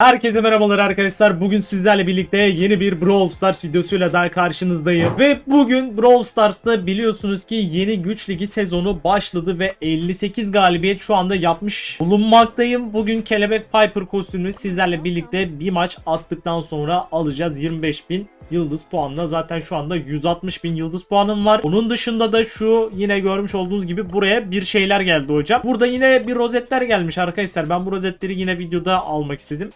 Herkese merhabalar arkadaşlar. Bugün sizlerle birlikte yeni bir Brawl Stars videosuyla daha karşınızdayım. Ve bugün Brawl Stars'ta biliyorsunuz ki yeni güç ligi sezonu başladı ve 58 galibiyet şu anda yapmış bulunmaktayım. Bugün Kelebek Piper kostümünü sizlerle birlikte bir maç attıktan sonra alacağız. 25.000 yıldız puanla. Zaten şu anda 160 bin yıldız puanım var. Onun dışında da şu yine görmüş olduğunuz gibi buraya bir şeyler geldi hocam. Burada yine bir rozetler gelmiş arkadaşlar. Ben bu rozetleri yine videoda almak istedim.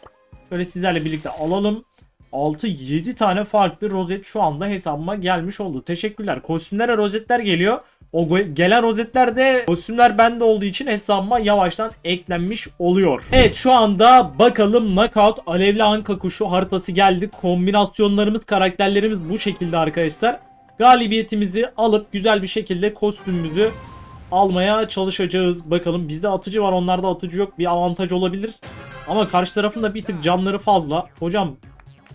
Şöyle sizlerle birlikte alalım. 6-7 tane farklı rozet şu anda hesabıma gelmiş oldu. Teşekkürler. Kostümlere rozetler geliyor. O gelen rozetler de kostümler bende olduğu için hesabıma yavaştan eklenmiş oluyor. Evet şu anda bakalım Knockout Alevli Anka Kuşu haritası geldi. Kombinasyonlarımız, karakterlerimiz bu şekilde arkadaşlar. Galibiyetimizi alıp güzel bir şekilde kostümümüzü almaya çalışacağız. Bakalım bizde atıcı var onlarda atıcı yok. Bir avantaj olabilir. Ama karşı tarafın da bir tık canları fazla. Hocam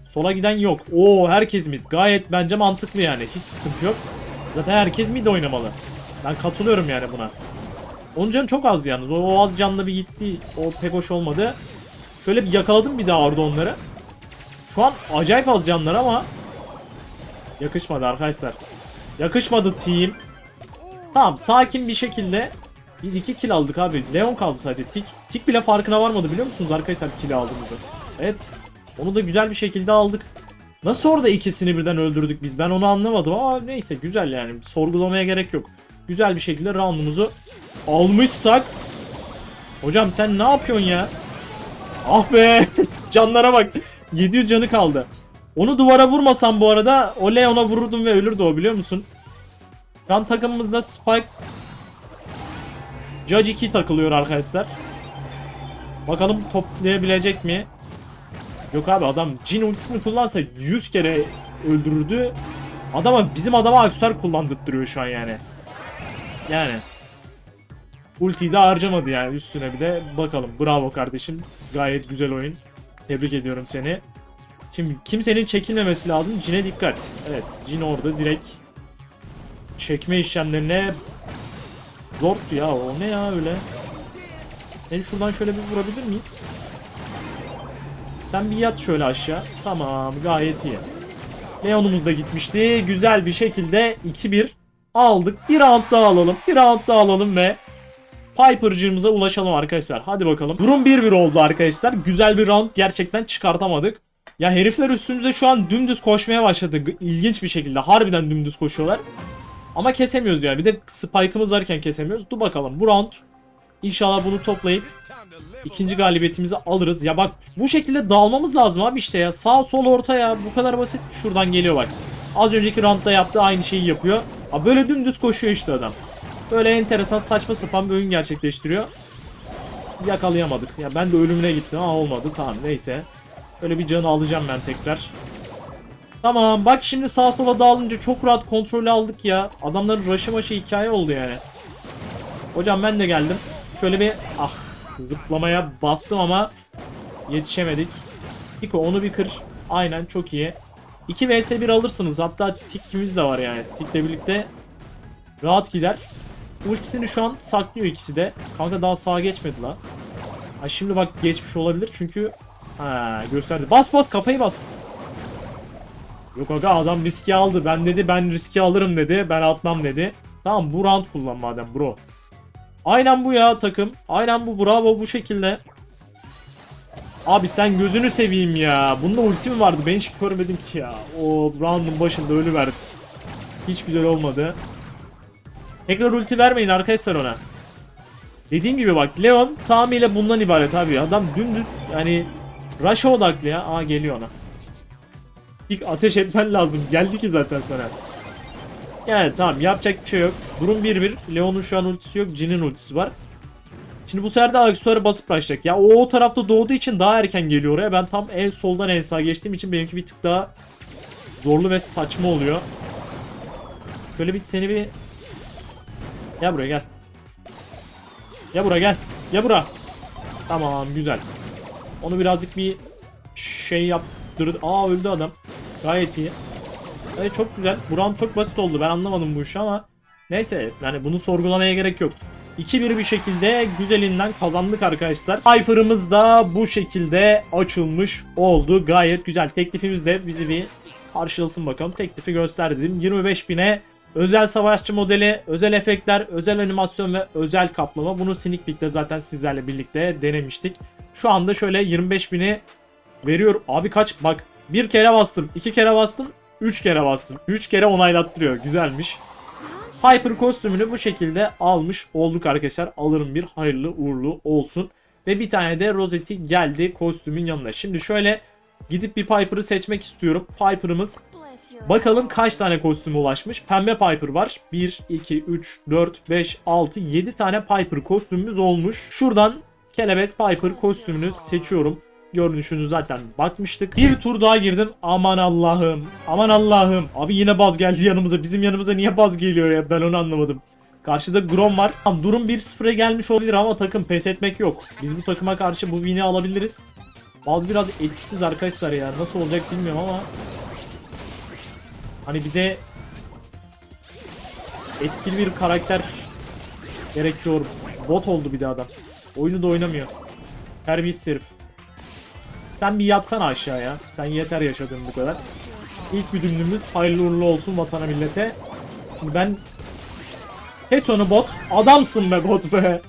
sola giden yok. Oo herkes mid. Gayet bence mantıklı yani. Hiç sıkıntı yok. Zaten herkes mid oynamalı. Ben katılıyorum yani buna. Onun canı çok az yalnız. O, o az canlı bir gitti. O pek hoş olmadı. Şöyle bir yakaladım bir daha orada onları. Şu an acayip az canlar ama yakışmadı arkadaşlar. Yakışmadı team. Tamam sakin bir şekilde biz 2 kill aldık abi. Leon kaldı sadece. Tik, tik bile farkına varmadı biliyor musunuz arkadaşlar kill aldığımızı. Evet. Onu da güzel bir şekilde aldık. Nasıl orada ikisini birden öldürdük biz? Ben onu anlamadım ama neyse güzel yani. Sorgulamaya gerek yok. Güzel bir şekilde roundumuzu almışsak. Hocam sen ne yapıyorsun ya? Ah be! Canlara bak. 700 canı kaldı. Onu duvara vurmasam bu arada o Leon'a vururdum ve ölürdü o biliyor musun? Şu an takımımızda Spike Judge 2 takılıyor arkadaşlar. Bakalım toplayabilecek mi? Yok abi adam Jin ultisini kullansa 100 kere öldürürdü. Adama bizim adama aksesuar kullandırtırıyor şu an yani. Yani. Ultiyi de harcamadı yani üstüne bir de bakalım. Bravo kardeşim. Gayet güzel oyun. Tebrik ediyorum seni. Şimdi kimsenin çekilmemesi lazım. Jin'e dikkat. Evet Jin orada direkt çekme işlemlerine Zordu ya o ne ya öyle. Seni şuradan şöyle bir vurabilir miyiz? Sen bir yat şöyle aşağı. Tamam gayet iyi. Leon'umuz da gitmişti. Güzel bir şekilde 2-1 aldık. Bir round daha alalım. Bir round daha alalım ve Piper'cığımıza ulaşalım arkadaşlar. Hadi bakalım. Durum 1-1 oldu arkadaşlar. Güzel bir round gerçekten çıkartamadık. Ya herifler üstümüze şu an dümdüz koşmaya başladı. İlginç bir şekilde. Harbiden dümdüz koşuyorlar. Ama kesemiyoruz yani. Bir de spike'ımız varken kesemiyoruz. Dur bakalım. Bu round inşallah bunu toplayıp ikinci galibiyetimizi alırız. Ya bak bu şekilde dağılmamız lazım abi işte ya. Sağ sol orta ya. Bu kadar basit. Şuradan geliyor bak. Az önceki roundda yaptığı aynı şeyi yapıyor. Abi böyle dümdüz koşuyor işte adam. Böyle enteresan saçma sapan bir oyun gerçekleştiriyor. Yakalayamadık. Ya ben de ölümüne gittim ama olmadı. Tamam neyse. Öyle bir canı alacağım ben tekrar. Tamam bak şimdi sağa sola dağılınca çok rahat kontrolü aldık ya. Adamların rush'ı maşı hikaye oldu yani. Hocam ben de geldim. Şöyle bir ah zıplamaya bastım ama yetişemedik. Tiko onu bir kır. Aynen çok iyi. 2 vs 1 alırsınız. Hatta tikimiz de var yani. Tikle birlikte rahat gider. Ultisini şu an saklıyor ikisi de. Kanka daha sağa geçmedi la. Ha şimdi bak geçmiş olabilir çünkü ha gösterdi. Bas bas kafayı bas. Yok aga adam riski aldı. Ben dedi ben riski alırım dedi. Ben atmam dedi. Tamam bu round kullan madem bro. Aynen bu ya takım. Aynen bu bravo bu şekilde. Abi sen gözünü seveyim ya. Bunda ulti mi vardı? Ben hiç görmedim ki ya. O round'un başında ölü verdik. Hiç güzel olmadı. Tekrar ulti vermeyin arkadaşlar ona. Dediğim gibi bak Leon tamamıyla bundan ibaret abi. Adam dümdüz yani rush'a odaklı ya. Aa geliyor ona. İlk ateş etmen lazım. Geldi ki zaten sana. Yani tamam yapacak bir şey yok. Durum 1-1. Leon'un şu an ultisi yok. Jin'in ultisi var. Şimdi bu sefer de aksesuarı basıp başlayacak. Ya o, o tarafta doğduğu için daha erken geliyor oraya. Ben tam en soldan en sağa geçtiğim için benimki bir tık daha zorlu ve saçma oluyor. Şöyle bir seni bir... Gel buraya gel. Gel buraya gel. Gel buraya. Tamam güzel. Onu birazcık bir şey yaptırdı. Aa öldü adam. Gayet iyi. Evet çok güzel. Bu çok basit oldu. Ben anlamadım bu işi ama neyse yani bunu sorgulamaya gerek yok. 2-1 bir şekilde güzelinden kazandık arkadaşlar. Piper'ımız da bu şekilde açılmış oldu. Gayet güzel. Teklifimiz de bizi bir karşılasın bakalım. Teklifi göster dedim. 25 bine özel savaşçı modeli, özel efektler, özel animasyon ve özel kaplama. Bunu Sneak Peek'te zaten sizlerle birlikte denemiştik. Şu anda şöyle 25 bini veriyor. Abi kaç bak bir kere bastım, iki kere bastım, üç kere bastım. Üç kere onaylattırıyor. Güzelmiş. Piper kostümünü bu şekilde almış olduk arkadaşlar. Alırım bir hayırlı uğurlu olsun. Ve bir tane de rozeti geldi kostümün yanına. Şimdi şöyle gidip bir Piper'ı seçmek istiyorum. Piper'ımız bakalım kaç tane kostüme ulaşmış. Pembe Piper var. 1, 2, 3, 4, 5, 6, 7 tane Piper kostümümüz olmuş. Şuradan kelebek Piper kostümünü seçiyorum. Görünüşünü zaten bakmıştık. Bir tur daha girdim. Aman Allah'ım. Aman Allah'ım. Abi yine baz geldi yanımıza. Bizim yanımıza niye baz geliyor ya? Ben onu anlamadım. Karşıda Grom var. Durum 1-0'a gelmiş olabilir ama takım pes etmek yok. Biz bu takıma karşı bu win'i alabiliriz. Baz biraz etkisiz arkadaşlar ya. Nasıl olacak bilmiyorum ama. Hani bize etkili bir karakter gerekiyor. Bot oldu bir de adam. Oyunu da oynamıyor. Terbiyesiz herif. Sen bir yatsana aşağıya. Sen yeter yaşadığın bu kadar. İlk güdümlümüz hayırlı uğurlu olsun vatana millete. Şimdi ben Heson'u bot. Adamsın be bot be.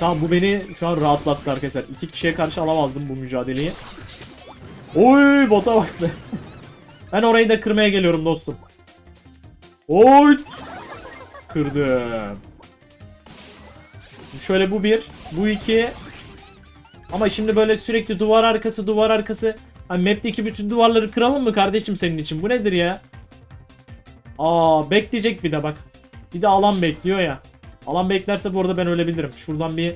Tamam bu beni şu an rahatlattı arkadaşlar. İki kişiye karşı alamazdım bu mücadeleyi. Oy bota bak be. Ben orayı da kırmaya geliyorum dostum. Oy. Kırdım. Şöyle bu bir. Bu iki. Ama şimdi böyle sürekli duvar arkası duvar arkası. Hani map'teki bütün duvarları kıralım mı kardeşim senin için? Bu nedir ya? Aa bekleyecek bir de bak. Bir de alan bekliyor ya. Alan beklerse bu arada ben ölebilirim. Şuradan bir...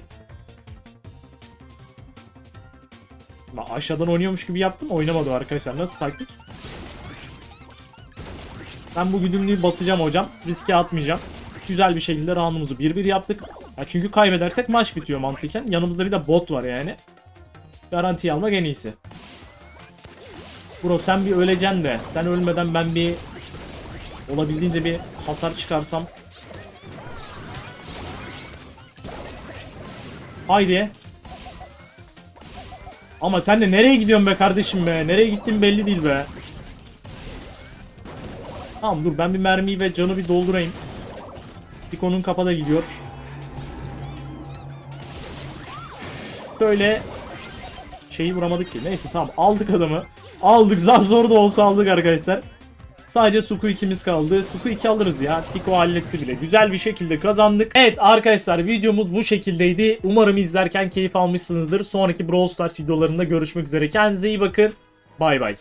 Bak aşağıdan oynuyormuş gibi yaptım. Oynamadı arkadaşlar. Nasıl taktik? Ben bu güdümlüğü basacağım hocam. Riske atmayacağım. Güzel bir şekilde roundumuzu 1-1 yaptık. Ya çünkü kaybedersek maç bitiyor mantıken. Yanımızda bir de bot var yani. Garantiyi almak en iyisi. Bro sen bir öleceksin de. Sen ölmeden ben bir olabildiğince bir hasar çıkarsam. Haydi. Ama sen de nereye gidiyorsun be kardeşim be? Nereye gittin belli değil be. Tamam dur ben bir mermiyi ve canı bir doldurayım. Pico'nun kapada gidiyor. Şöyle şeyi vuramadık ki. Neyse tamam aldık adamı. Aldık zar zor da olsa aldık arkadaşlar. Sadece Suku ikimiz kaldı. Suku 2 alırız ya. Tiko halletti bile. Güzel bir şekilde kazandık. Evet arkadaşlar videomuz bu şekildeydi. Umarım izlerken keyif almışsınızdır. Sonraki Brawl Stars videolarında görüşmek üzere. Kendinize iyi bakın. Bay bay.